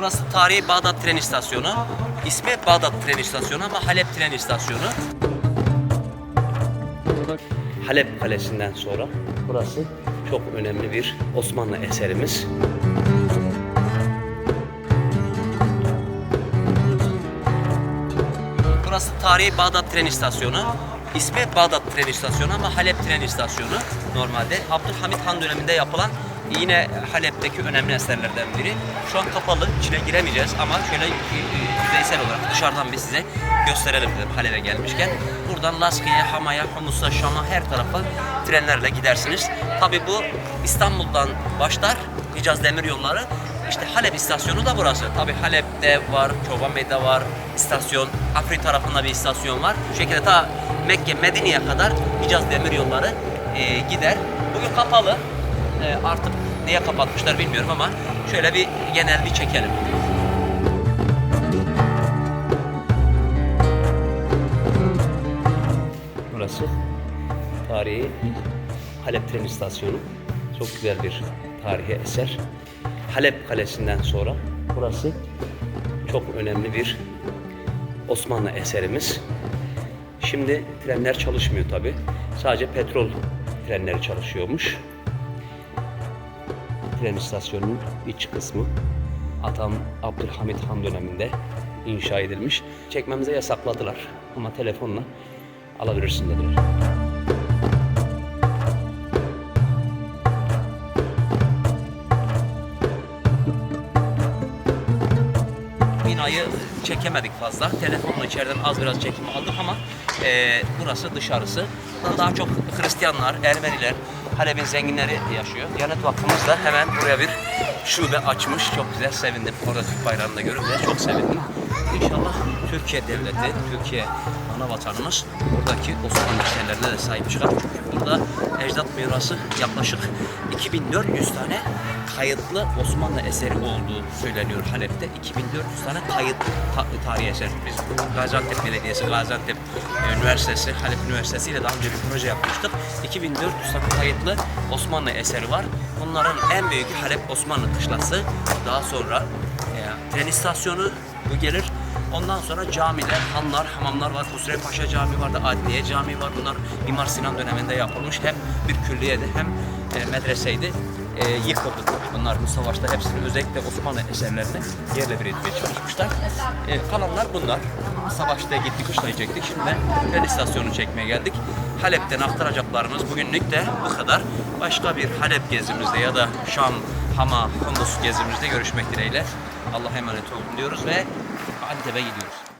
Burası tarihi Bağdat tren istasyonu. İsmi Bağdat tren istasyonu ama Halep tren istasyonu. Halep Kalesi'nden sonra burası çok önemli bir Osmanlı eserimiz. Burası tarihi Bağdat tren istasyonu. İsmi Bağdat tren istasyonu ama Halep tren istasyonu normalde. Abdülhamit Han döneminde yapılan yine Halep'teki önemli eserlerden biri. Şu an kapalı, içine giremeyeceğiz ama şöyle e, e, yüzeysel olarak dışarıdan bir size gösterelim dedim Halep'e gelmişken. Buradan Laskiye, Hama'ya, Humus'a, Şam'a her tarafa trenlerle gidersiniz. Tabi bu İstanbul'dan başlar Hicaz Demir Yolları işte Halep istasyonu da burası. Tabi Halep'te var, Çobanbey'de var istasyon. Afrin tarafında bir istasyon var. Bu şekilde ta Mekke, Medine'ye kadar Hicaz demir yolları e, gider. Bugün kapalı. E, artık niye kapatmışlar bilmiyorum ama şöyle bir genel bir çekelim. Burası tarihi Halep tren istasyonu. Çok güzel bir tarihi eser. Halep Kalesi'nden sonra burası çok önemli bir Osmanlı eserimiz. Şimdi trenler çalışmıyor tabi. Sadece petrol trenleri çalışıyormuş. Tren istasyonunun iç kısmı Atam Abdülhamit Han döneminde inşa edilmiş. Çekmemize yasakladılar ama telefonla alabilirsin dediler. binayı çekemedik fazla. Telefonla içeriden az biraz çekim aldık ama e, burası dışarısı. Daha çok Hristiyanlar, Ermeniler, Halep'in zenginleri yaşıyor. Diyanet Vakfımız da hemen buraya bir şube açmış. Çok güzel sevindim. Orada Türk bayrağını da görünce çok sevindim. İnşallah Türkiye devleti, Türkiye ana vatanımız buradaki Osmanlı eserlerine de sahip çıkar. Çünkü burada ecdat mirası yaklaşık 2400 tane kayıtlı Osmanlı eseri olduğu söyleniyor Halep'te. 2400 tane kayıtlı ta- tarihi eser. Biz Gaziantep Belediyesi, Gaziantep e, Üniversitesi, Halep Üniversitesi ile daha önce bir proje yapmıştık. 2400 tane kayıtlı Osmanlı eseri var. Bunların en büyüğü Halep Osmanlı Kışlası. Daha sonra e, tren istasyonu bu gelir. Ondan sonra camiler, hanlar, hamamlar var. Husrev Paşa Camii vardı, Adliye Camii var. Bunlar Mimar Sinan döneminde yapılmış. Hem bir külliyedi hem e, medreseydi. E, yıkıldı. Bunlar bu savaşta hepsini özellikle Osmanlı eserlerini yerle bir etmeye çalışmışlar. E, kalanlar bunlar. Savaşta gittik, kışlayı çektik. Şimdi de tren istasyonu çekmeye geldik. Halep'ten aktaracaklarımız bugünlük de bu kadar. Başka bir Halep gezimizde ya da Şam, Hama, Humus gezimizde görüşmek dileğiyle. Allah'a emanet olun diyoruz ve Antep'e gidiyoruz.